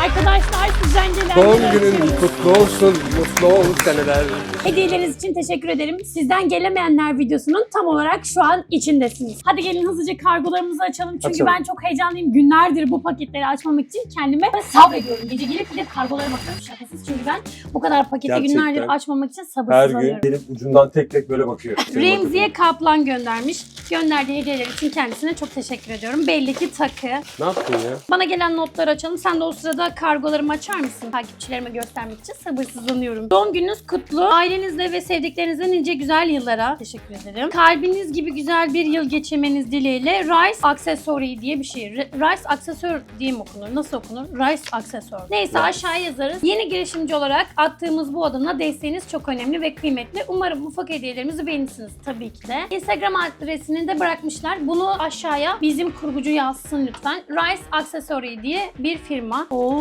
Arkadaşlar sizden gelen Doğum günün kutlu olsun, mutlu ol seneler. Hediyeleriniz için teşekkür ederim. Sizden gelemeyenler videosunun tam olarak şu an içindesiniz. Hadi gelin hızlıca kargolarımızı açalım. Çünkü Açalım. ben çok heyecanlıyım. Günlerdir bu paketleri açmamak için kendime sabrediyorum. Gece gelip gidip kargolara bakıyorum şakasız. Çünkü ben bu kadar paketi Gerçekten. günlerdir açmamak için Her sabırsızlanıyorum. gün gelip ucundan tek tek böyle bakıyor. Remziye Kaplan göndermiş. Gönderdiği hediyeler için kendisine çok teşekkür ediyorum. Belli ki takı. Ne yaptın ya? Bana gelen notları açalım. Sen de o sırada kargolarımı açar mısın? Takipçilerime göstermek için sabırsızlanıyorum. Doğum gününüz kutlu. Ailenizle ve sevdiklerinizle nice güzel yıllara teşekkür ederim. Kalbiniz gibi güzel bir yıl geçirmeniz dileğiyle Rice Accessory diye bir şey. Rice Accessory diye mi okunur? Nasıl okunur? Rice Accessory. Neyse Rice. aşağıya yazarız. Yeni girişimci olarak attığımız bu adımla desteğiniz çok önemli ve kıymetli. Umarım ufak hediyelerimizi beğenirsiniz tabii ki de. Instagram adresini de bırakmışlar. Bunu aşağıya bizim kurgucu yazsın lütfen. Rice Accessory diye bir firma. Oo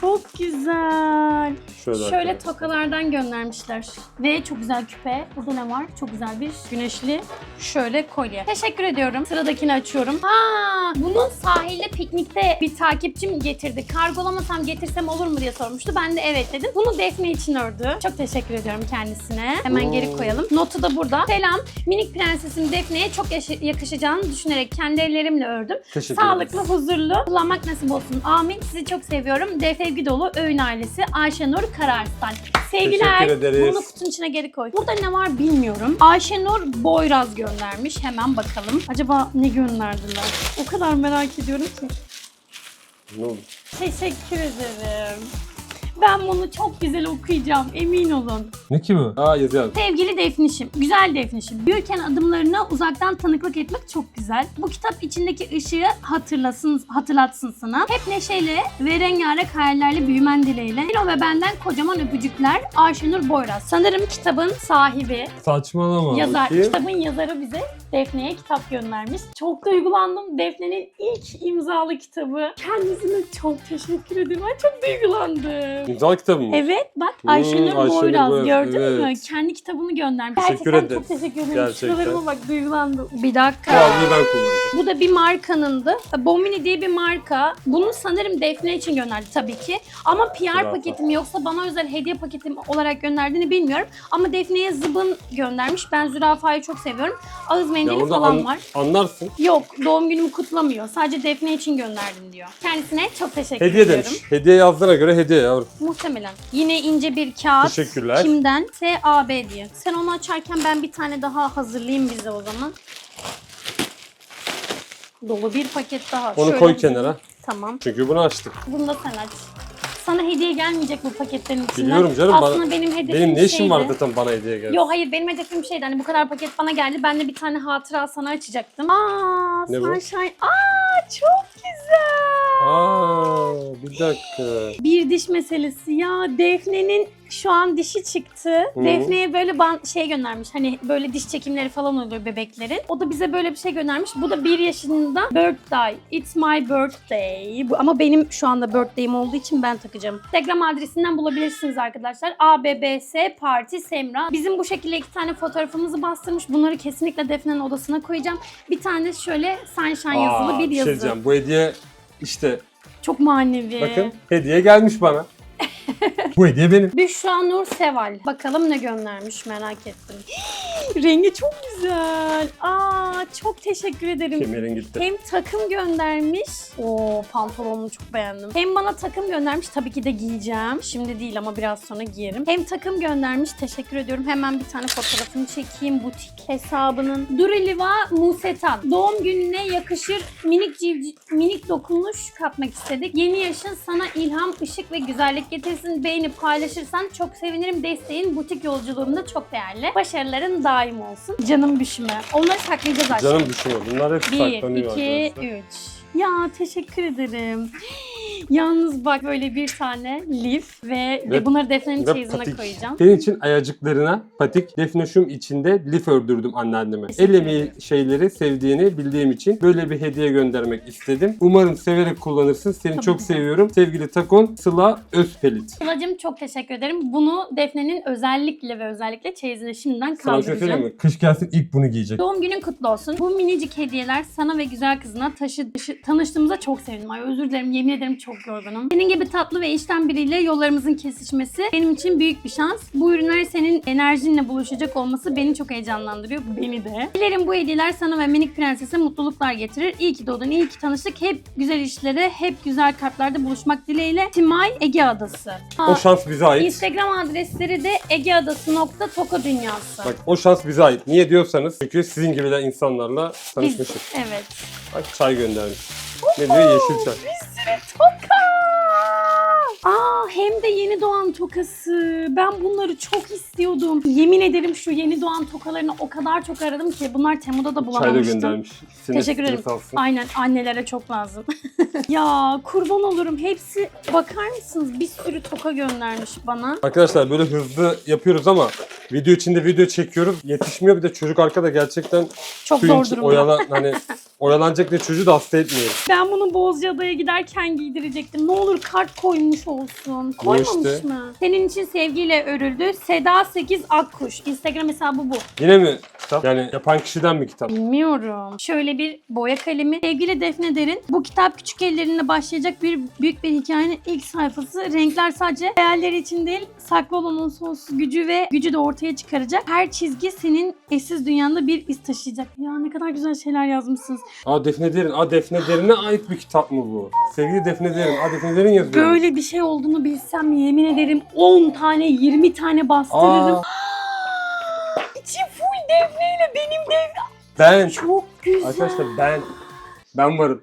çok güzel. Şöyle, Şöyle arkadaşlar. tokalardan göndermişler. Ve çok güzel küpe. Burada ne var? Çok güzel bir güneşli şöyle kolye. Teşekkür ediyorum. Sıradakini açıyorum. Ha, bunu sahilde piknikte bir takipçim getirdi. Kargolamasam getirsem olur mu diye sormuştu. Ben de evet dedim. Bunu Defne için ördü. Çok teşekkür ediyorum kendisine. Hemen geri Oo. koyalım. Notu da burada. Selam. Minik prensesim Defne'ye çok yakışacağını düşünerek kendi ellerimle ördüm. Teşekkür Sağlıklı, huzurlu kullanmak nasip olsun. Amin. Sizi çok seviyorum. Dev sevgi dolu Öğün ailesi Ayşenur Kararslan. Sevgiler. Teşekkür ederiz. Bunu kutunun içine geri koy. Burada ne var bilmiyorum. Ayşenur Boyraz göndermiş. Hemen bakalım. Acaba ne gönderdiler? O kadar merak ediyorum ki. Ne oldu? Teşekkür ederim. Ben bunu çok güzel okuyacağım. Emin olun. Ne ki bu? Aa yazıyor. Sevgili Defnişim, güzel Defnişim. Büyürken adımlarına uzaktan tanıklık etmek çok güzel. Bu kitap içindeki ışığı hatırlasın, hatırlatsın sana. Hep neşeyle ve rengarenk hayallerle büyümen dileğiyle. Milo ve benden kocaman öpücükler Ayşenur Boyraz. Sanırım kitabın sahibi, Saçmalama. yazar, Bakayım. kitabın yazarı bize Defne'ye kitap göndermiş. Çok duygulandım. Defne'nin ilk imzalı kitabı. Kendisine çok teşekkür ederim. Ben çok duygulandım. İmzalı kitabı mı? Evet bak Hmm, Ayşenur Ayşenur Boyraz Boyraz, gördün mü? evet. Kendi kitabını göndermiş. Teşekkür Gerçekten ederim. çok teşekkür ederim. Gerçekten. Şuralarıma bak duygulandım. Bir Bu dakika. ben kullanacağım. Bu da bir markanındı. Bomini diye bir marka. Bunu sanırım Defne için gönderdi tabii ki. Ama PR Zürafa. paketim yoksa bana özel hediye paketim olarak gönderdiğini bilmiyorum. Ama Defne'ye zıbın göndermiş. Ben zürafayı çok seviyorum. Ağız Ya mendili orada falan an- var. anlarsın. Yok doğum günümü kutlamıyor. Sadece Defne için gönderdim diyor. Kendisine çok teşekkür Hediye ediyorum. demiş. Hediye yazdığına göre hediye yavrum. Muhtemelen. Yine ince bir kağıt. Teşekkürler. Kimden? SAB diye. Sen onu açarken ben bir tane daha hazırlayayım bize o zaman. Dolu bir paket daha. Onu Şöyle koy kenara. Tamam. Çünkü bunu açtık. Bunu da sen aç. Sana hediye gelmeyecek bu paketlerin içinden. Biliyorum canım. Aslında bana, benim hedefim benim ne işim şeydi. var zaten bana hediye geldi. Yok hayır benim hedefim şeydi. Hani bu kadar paket bana geldi. Ben de bir tane hatıra sana açacaktım. Aa, Ne bu? sunshine. Aa, çok güzel. Aa, bir dakika. Bir diş meselesi ya. Defne'nin şu an dişi çıktı. Hı. Defne'ye böyle ban şey göndermiş. Hani böyle diş çekimleri falan oluyor bebeklerin. O da bize böyle bir şey göndermiş. Bu da bir yaşında birthday. It's my birthday. Bu, ama benim şu anda birthday'im olduğu için ben takacağım. Instagram adresinden bulabilirsiniz arkadaşlar. ABBS Parti Semra. Bizim bu şekilde iki tane fotoğrafımızı bastırmış. Bunları kesinlikle Defne'nin odasına koyacağım. Bir tane şöyle sunshine yazılı Aa, bir şey yazı. diyeceğim. Bu hediye işte Çok manevi. bakın hediye gelmiş bana. Bu hediye benim. Büşra Nur Seval. Bakalım ne göndermiş merak ettim. Rengi çok güzel. Aa çok teşekkür ederim. Kemerin gitti. Hem takım göndermiş. Oo pantolonunu çok beğendim. Hem bana takım göndermiş. Tabii ki de giyeceğim. Şimdi değil ama biraz sonra giyerim. Hem takım göndermiş. Teşekkür ediyorum. Hemen bir tane fotoğrafını çekeyim butik hesabının. Duriliva Musetan. Doğum gününe yakışır minik civciv, minik dokunuş katmak istedik. Yeni yaşın sana ilham, ışık ve güzellik getirsin. Beğenip paylaşırsan çok sevinirim. Desteğin butik yolculuğumda çok değerli. Başarıların daim olsun. Canım düşme. Onları saklayacağız aşkım. Canım düşünüyor. Bunlar hep 1, saklanıyor 2, arkadaşlar. 3. Ya teşekkür ederim. Yalnız bak böyle bir tane lif ve, ve, bunları Defne'nin çeyizine koyacağım. Senin için ayacıklarına patik defneşum içinde lif ördürdüm anneanneme. El emeği şeyleri sevdiğini bildiğim için böyle bir hediye göndermek istedim. Umarım severek kullanırsın. Seni Tabii çok ki seviyorum. Sevgili Takon Sıla Özpelit. Sıla'cığım çok teşekkür ederim. Bunu Defne'nin özellikle ve özellikle çeyizine şimdiden kaldıracağım. mi? Kış gelsin ilk bunu giyecek. Doğum günün kutlu olsun. Bu minicik hediyeler sana ve güzel kızına taşı, dışı- tanıştığımıza çok sevindim. Ay özür dilerim yemin ederim çok yorgunum. Senin gibi tatlı ve işten biriyle yollarımızın kesişmesi benim için büyük bir şans. Bu ürünler senin enerjinle buluşacak olması beni çok heyecanlandırıyor. Beni de. Dilerim bu hediyeler sana ve minik prensese mutluluklar getirir. İyi ki doğdun, iyi ki tanıştık. Hep güzel işlere, hep güzel kalplerde buluşmak dileğiyle. Timay Ege Adası. O şans bize ait. Instagram adresleri de egeadası.toko dünyası. Bak o şans bize ait. Niye diyorsanız çünkü sizin gibiler insanlarla Biz, tanışmışız. evet. Bak çay göndermiş. Ne diyor? Yeşil çay. Toka! Aa hem de yeni doğan tokası. Ben bunları çok istiyordum. Yemin ederim şu yeni doğan tokalarını o kadar çok aradım ki bunlar Temu'da da bulamamıştım. göndermiş. Sinir Teşekkür ederim. alsın. Aynen annelere çok lazım. ya kurban olurum. Hepsi bakar mısınız? Bir sürü toka göndermiş bana. Arkadaşlar böyle hızlı yapıyoruz ama video içinde video çekiyoruz. Yetişmiyor bir de çocuk arkada gerçekten Çok suyun zor durumda. oyala, hani oyalanacak diye çocuğu da hasta etmeyelim. Ben bunu Bozcaada'ya giderken giydirecektim. Ne olur kart koymuş olsun. Koymamış işte. mı? Senin için sevgiyle örüldü. Seda 8 Akkuş. Instagram hesabı bu. Yine mi kitap? Yani yapan kişiden mi kitap? Bilmiyorum. Şöyle bir boya kalemi. Sevgili Defne Derin. Bu kitap küçük ellerinde başlayacak bir büyük bir hikayenin ilk sayfası. Renkler sadece hayalleri için değil, saklı olan o sonsuz gücü ve gücü de ortaya çıkaracak. Her çizgi senin eşsiz dünyanda bir iz taşıyacak. Ya ne kadar güzel şeyler yazmışsınız. Aa Defne Derin. Aa Defne Derin'e ait bir kitap mı bu? Sevgili Defne Derin. Aa Defne Derin yazıyor. Böyle bir şey olduğunu bilsem yemin ederim 10 tane 20 tane bastırırım. Aa İçi full Defne ile benim Defne. ben. Çok güzel. Arkadaşlar ben. Ben varım.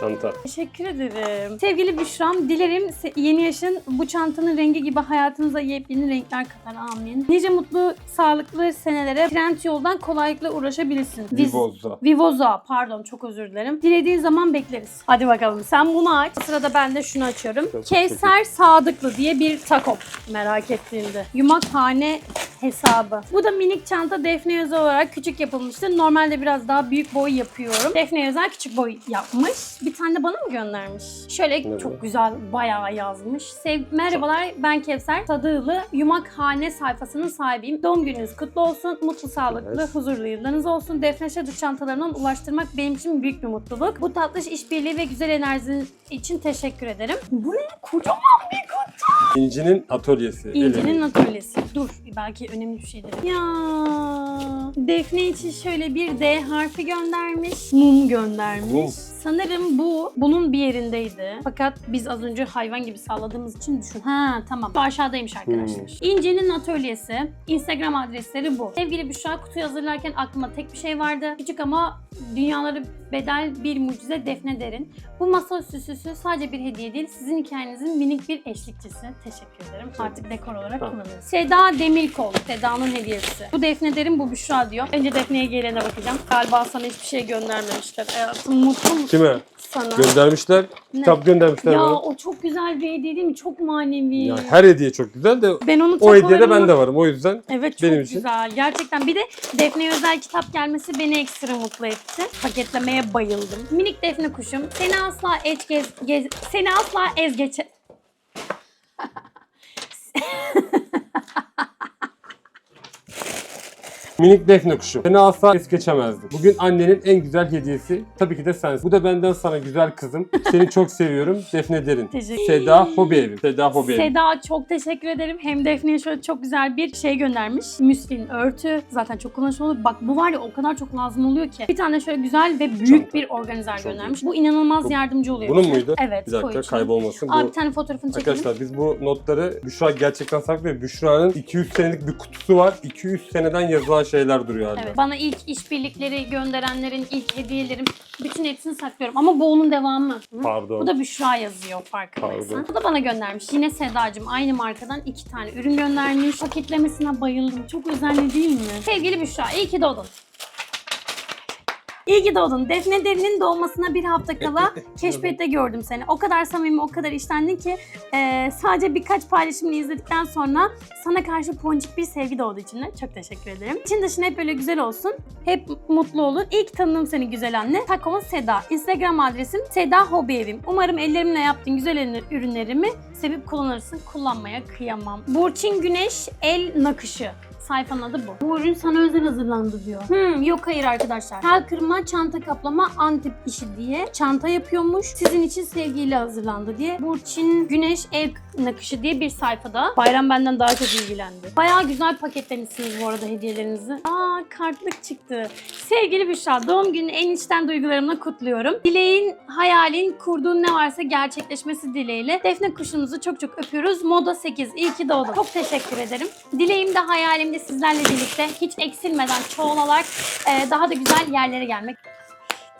Çanta. Teşekkür ederim. Sevgili Büşram, dilerim yeni yaşın bu çantanın rengi gibi hayatınıza yepyeni renkler katar. Amin. Nice mutlu, sağlıklı senelere trend yoldan kolaylıkla uğraşabilirsin. Vivoz'da. Vivoza, pardon çok özür dilerim. Dilediğin zaman bekleriz. Hadi bakalım sen bunu aç. Sırada ben de şunu açıyorum. Çok Kevser Sadıklı diye bir takom. Merak ettiğinde. Yumakhane hesabı. Bu da minik çanta Defne özel olarak küçük yapılmıştı. Normalde biraz daha büyük boy yapıyorum. Defne özel küçük boy yapmış. Bir tane de bana mı göndermiş? Şöyle Ne bu? çok güzel bayağı yazmış. Sev Merhabalar ben Kevser Sadıklı. Yumakhane sayfasının sahibiyim. Doğum gününüz kutlu olsun. Mutlu, sağlıklı, Evet. huzurlu yıllarınız olsun. Defne Şadır çantalarından ulaştırmak benim için büyük bir mutluluk. Bu tatlış işbirliği ve güzel enerjiniz için teşekkür ederim. Bu ne? Kocaman bir kutu. İnci'nin atölyesi. İnci'nin atölyesi. Dur belki önemli bir şeydir. Ya Defne için şöyle bir D harfi göndermiş. Mum göndermiş. Mum. Sanırım bu bunun bir yerindeydi. Fakat biz az önce hayvan gibi salladığımız için düşün. Ha tamam. Bu aşağıdaymış arkadaşlar. Hmm. İnci'nin atölyesi. Instagram adresleri bu. Sevgili Büşra kutuyu hazırlarken aklıma tek bir şey vardı. Küçük ama dünyaları bedel bir mucize Defne Derin. Bu masa süsüsü sadece bir hediye değil, sizin hikayenizin minik bir eşlikçisi. Teşekkür ederim. Artık dekor olarak Tamam. kullanırız. Seda Demirkol, Seda'nın hediyesi. Bu Defne Derin, bu Büşra diyor. Önce Defne'ye gelene bakacağım. Galiba sana hiçbir şey göndermemişler. Hayatım mutlu musun? Kime? Sana. Göndermişler. Ne? Kitap göndermişler Ya bana. o çok güzel bir hediye değil mi? Çok manevi. Ya her hediye çok güzel de ben onu o hediyede tokalarımla- ben de varım. O yüzden Evet çok Benim için. güzel. Gerçekten bir de Defne'ye özel kitap gelmesi beni ekstra mutlu etti. Paketlemeye bayıldım. Minik Defne kuşum. Seni asla eç gez, gez- seni asla ez geçe... minik defne kuşu. Seni asla es geçemezdim. Bugün annenin en güzel hediyesi tabii ki de sensin. Bu da benden sana güzel kızım. Seni çok seviyorum. Defne Derin. Teşekkür- Seda Hobi Evi. Seda Hobi Evi. Seda çok teşekkür ederim. Hem Defne'ye şöyle çok güzel bir şey göndermiş. Müslin örtü. Zaten çok kullanışlı olur. Bak bu var ya o kadar çok lazım oluyor ki. Bir tane şöyle güzel ve büyük Çanta. bir organizer Çok göndermiş. Bu inanılmaz Bu- yardımcı oluyor. Bunun muydu? Evet. Bir koy dakika içine. kaybolmasın. Abi Bu bir tane fotoğrafını çekelim. Arkadaşlar biz bu notları Büşra gerçekten saklıyor. Büşra'nın 200 senelik bir kutusu var. 200 seneden yazılan şeyler duruyor hala. Evet. Bana ilk işbirlikleri gönderenlerin ilk hediyelerim bütün hepsini saklıyorum. Ama bu onun devamı. Hı? Pardon. Bu da Büşra yazıyor farkındaysan. Pardon. Bu da bana göndermiş. Yine Sedacığım aynı markadan iki tane ürün göndermiş. Paketlemesine bayıldım. Çok özenli değil mi? Sevgili Büşra iyi ki doğdun. İyi ki doğdun. Defne Derin'in doğmasına bir hafta kala keşfette gördüm seni. O kadar samimi, o kadar işlendin ki e, sadece birkaç paylaşımını izledikten sonra sana karşı ponçik bir sevgi doğdu içimden. Çok teşekkür ederim. İçin dışın hep böyle güzel olsun. Hep mutlu olun. İlk tanıdığım seni güzel anne. Takon Seda. Instagram adresim Seda Hobi Evim. Umarım ellerimle yaptığın güzel ürünlerimi sevip kullanırsın. Kullanmaya kıyamam. Burçin Güneş El Nakışı Sayfanın adı bu. Bu ürün sana özel hazırlandı diyor. Hmm, yok hayır arkadaşlar. Tel kırma, çanta kaplama, antip işi diye çanta yapıyormuş. Sizin için sevgiyle hazırlandı diye. Burçin Güneş Ev Nakışı diye bir sayfada. Bayram benden daha çok ilgilendi. Bayağı güzel paketlemişsiniz bu arada hediyelerinizi. Aa kartlık çıktı. Sevgili Büşra doğum gününü en içten duygularımla kutluyorum. Dileğin, hayalin, kurduğun ne varsa gerçekleşmesi dileğiyle. Defne kuşumuzu çok çok öpüyoruz. Moda 8 iyi ki doğdun. Çok teşekkür ederim. Dileğim de hayalim de sizlerle birlikte hiç eksilmeden çoğalarak e, daha da güzel yerlere gelmek.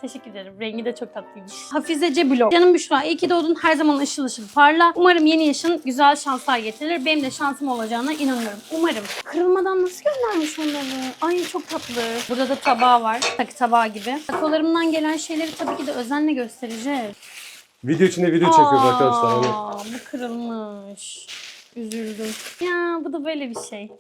Teşekkür ederim. Rengi de çok tatlıymış. Hafizece blog. Canım Büşra iyi ki doğdun. Her zaman ışıl ışıl parla. Umarım yeni yaşın güzel şanslar getirir. Benim de şansım olacağına inanıyorum. Umarım. Kırılmadan nasıl göndermiş onları? Ay çok tatlı. Burada da tabağı var. Takı tabağı gibi. Takolarımdan gelen şeyleri tabii ki de özenle göstereceğiz. Video içinde video çekiyoruz Aa, arkadaşlar. Hani Bu kırılmış. Üzüldüm. Ya bu da böyle bir şey.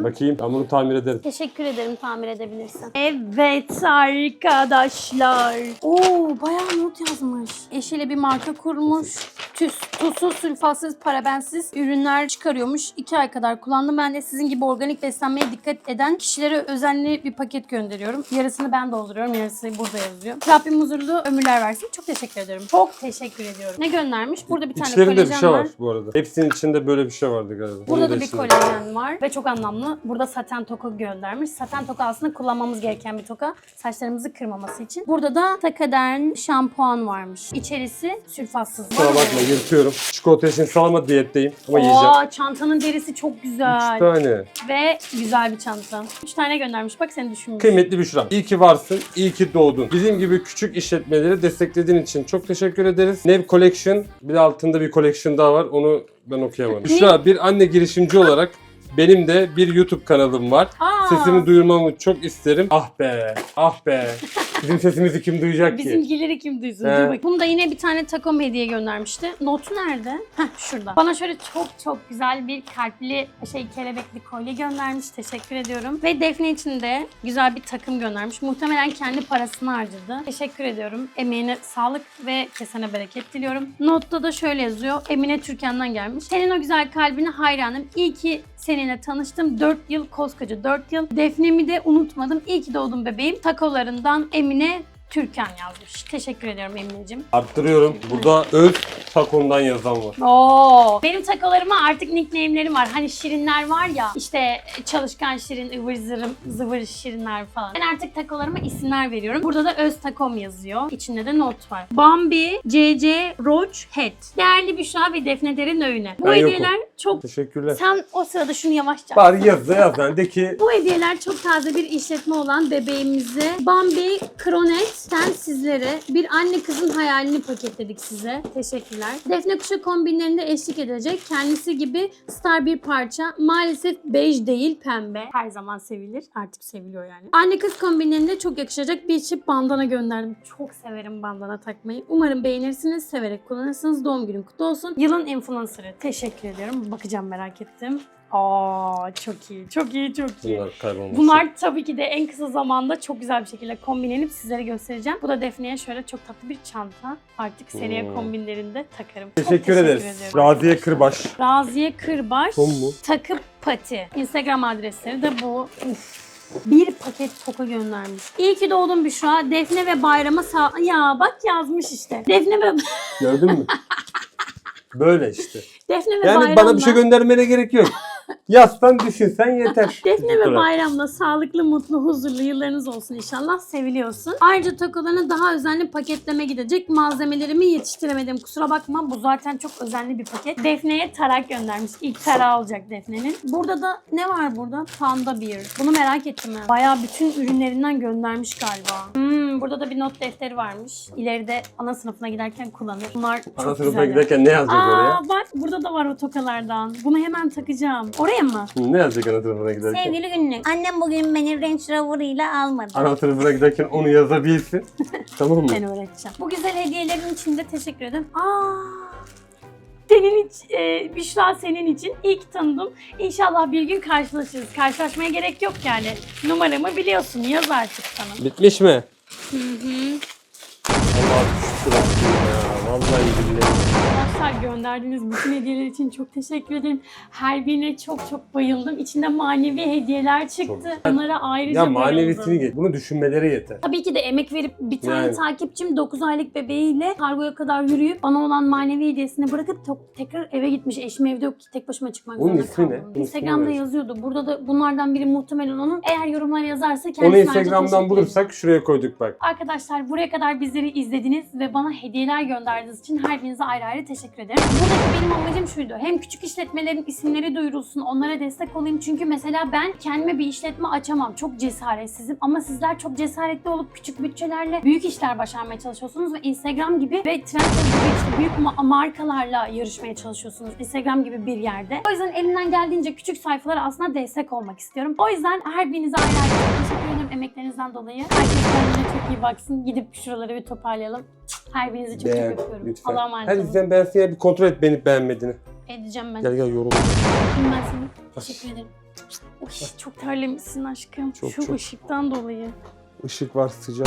Bakayım ben bunu tamir ederim. Teşekkür ederim tamir edebilirsin. Evet arkadaşlar. Oo bayağı not yazmış. Eşiyle bir marka kurmuş. Tüs, tuzsuz, sülfatsız, parabensiz ürünler çıkarıyormuş. İki ay kadar kullandım. Ben de sizin gibi organik beslenmeye dikkat eden kişilere özenli bir paket gönderiyorum. Yarısını ben dolduruyorum, yarısı burada yazıyor. Rabbim huzurlu ömürler versin. Çok teşekkür ediyorum. Çok teşekkür ediyorum. Ne göndermiş? Burada bir tane İçlerinde bir kolajen şey var. var bu arada. Hepsinin içinde böyle bir şey vardı galiba. Burada Bunun da bir içinde. kolajen var ve çok anlamlı. Burada saten toka göndermiş. Saten toka aslında kullanmamız gereken bir toka. Saçlarımızı kırmaması için. Burada da Takadern şampuan varmış. İçerisi sülfatsız. Kusura bakma yırtıyorum. Çikolata için salma diyetteyim ama yiyeceğim. Oo, çantanın derisi çok güzel. Üç tane. Ve güzel bir çanta. Üç tane göndermiş. Bak seni düşünmüş. Kıymetli Büşra. İyi ki varsın, iyi ki doğdun. Bizim gibi küçük işletmeleri desteklediğin için çok teşekkür ederiz. Nev Collection, bir de altında bir collection daha var. Onu ben okuyamadım. Büşra bir anne girişimci olarak benim de bir YouTube kanalım var. Aa, Sesimi duyurmamı çok isterim. Ah be, ah be. Bizim sesimizi kim duyacak ki? Bizimkileri kim duysun? He. Dur bakayım. Bunu da yine bir tane takom hediye göndermişti. Notu nerede? Heh şurada. Bana şöyle çok çok güzel bir kalpli şey kelebekli kolye göndermiş. Teşekkür ediyorum. Ve Defne için de güzel bir takım göndermiş. Muhtemelen kendi parasını harcadı. Teşekkür ediyorum. Emeğine sağlık ve kesene bereket diliyorum. Notta da şöyle yazıyor. Emine Türkan'dan gelmiş. Senin o güzel kalbine hayranım. İyi ki seninle tanıştım. 4 yıl koskoca 4 yıl. Defne'mi de unutmadım. İyi ki doğdun bebeğim. Takolarından Emine yönetimine Türkan yazmış. Teşekkür ediyorum Emineciğim. Arttırıyorum. Burada öz takondan yazan var. Oo. Benim takolarıma artık nickname'lerim var. Hani şirinler var ya işte çalışkan şirin, ıvır zırım, zıvır şirinler falan. Ben artık takolarıma isimler veriyorum. Burada da öz takom yazıyor. İçinde de not var. Bambi, CC, Roach, Head. Değerli Büşra ve Defne Derin Öğüne. Bu Ben yokum. hediyeler çok... Teşekkürler. Sen o sırada şunu yavaşça Bari yaz da yaz lan de ki Bu hediyeler çok taze bir işletme olan bebeğimize Bambi Kronet'ten sizlere bir anne kızın hayalini paketledik size. Teşekkürler. Defne Kuşa kombinlerinde eşlik edecek. Kendisi gibi star bir parça. Maalesef bej değil pembe. Her zaman sevilir. Artık seviliyor yani. Anne kız kombinlerinde çok yakışacak bir çift bandana gönderdim. Çok severim bandana takmayı. Umarım beğenirsiniz. Severek kullanırsınız. Doğum günün kutlu olsun. Yılın influencer'ı. Teşekkür ediyorum. Bakacağım merak ettim. Aa çok iyi. Çok iyi, çok iyi. bunlar kaybolmasın. Bunlar tabii ki de en kısa zamanda çok güzel bir şekilde kombinlenip sizlere göstereceğim. Bu da Defne'ye şöyle çok tatlı bir çanta. Artık seneye Hmm. kombinlerinde takarım. Çok Teşekkür ederiz. ediyorum. Raziye Kırbaş. Raziye Kırbaş. Son mu? Takıp Pati. Instagram adresleri de bu. Uf. Bir paket toka göndermiş. İyi ki doğdun Büşra. Defne ve bayrama sağ... Ya bak yazmış işte. Defne ve, Gördün mü? Böyle işte. Defne ve Yani bayramla... bana bir şey göndermene gerek yok. Yazsan düşünsen yeter. Defne ve bayramla sağlıklı, mutlu, huzurlu yıllarınız olsun inşallah. Seviliyorsun. Ayrıca takolarına daha özenli paketleme gidecek. Malzemelerimi yetiştiremedim. Kusura bakma. Bu zaten çok özenli bir paket. Defne'ye tarak göndermiş. İlk tarağı olacak Defne'nin. Burada da ne var burada? Panda Beer. Bunu merak ettim ben. Bayağı bütün ürünlerinden göndermiş galiba. Hmm, burada da bir not defteri varmış. İleride ana sınıfına giderken kullanır. Bunlar çok Ana sınıfa güzeller. giderken ne yazacak oraya? Aa bak burada da var o tokalardan. Bunu hemen takacağım. Oraya mı? Ne yazacak ana sınıfına giderken? Sevgili günlük. Annem bugün beni Range Rover ile almadı. Ana sınıfına giderken onu yazabilsin. tamam mı? Ben öğreteceğim. Bu güzel hediyelerin için de teşekkür ederim. Aa, senin için, e, Büşra senin için ilk tanıdım. İnşallah bir gün karşılaşırız. Karşılaşmaya gerek yok yani. Numaramı biliyorsun. Yaz artık sana. Bitmiş mi? Hı hı. Allah şükür ya. Vallahi billahi. Arkadaşlar gönderdiğiniz bütün hediyeler için çok teşekkür ederim. Her birine çok çok bayıldım. İçinde manevi hediyeler çıktı. Çok- Onlara ayrıca Ya manevisini geç. Bunu düşünmeleri yeter. Tabii ki de emek verip bir tane Yani. takipçim 9 aylık bebeğiyle kargoya kadar yürüyüp bana olan manevi hediyesini bırakıp tekrar eve gitmiş. Eşim evde yok ki tek başıma çıkmak Onun zorunda ismi ne? kaldım. Instagram'da ver. yazıyordu. Burada da bunlardan biri muhtemelen onun. Eğer yorumlara yazarsa kendisine Onu Instagram'dan bulursak şuraya koyduk bak. Arkadaşlar buraya kadar bizleri izlediniz ve bana hediyeler gönderdiğiniz için her birinize ayrı ayrı teşekkür ederim. Buradaki benim amacım şuydu. Hem küçük işletmelerin isimleri duyurulsun, onlara destek olayım. Çünkü mesela ben kendime bir işletme açamam. Çok cesaretsizim ama sizler çok cesaretli olup küçük bütçelerle büyük işler başarmaya çalışıyorsunuz ve Instagram gibi ve Trendyol gibi işte büyük ma- markalarla yarışmaya çalışıyorsunuz. Instagram gibi bir yerde. O yüzden elimden geldiğince küçük sayfalara aslında destek olmak istiyorum. O yüzden her birinize ayrı ayrı teşekkür ederim emeklerinizden dolayı. Herkes kendine çok iyi baksın. Gidip şuraları bir toparlayalım. Her birinizi çok Beğen çok öpüyorum. lütfen. Allah'a emanet Hadi olun. sen ben seni bir kontrol et beğenip beğenmediğini. Edeceğim ben. Gel gel yorul. Öpeyim ben seni. Teşekkür ederim. Uy, çok terlemişsin aşkım. Çok, Şu çok. ışıktan dolayı. Işık var sıcak.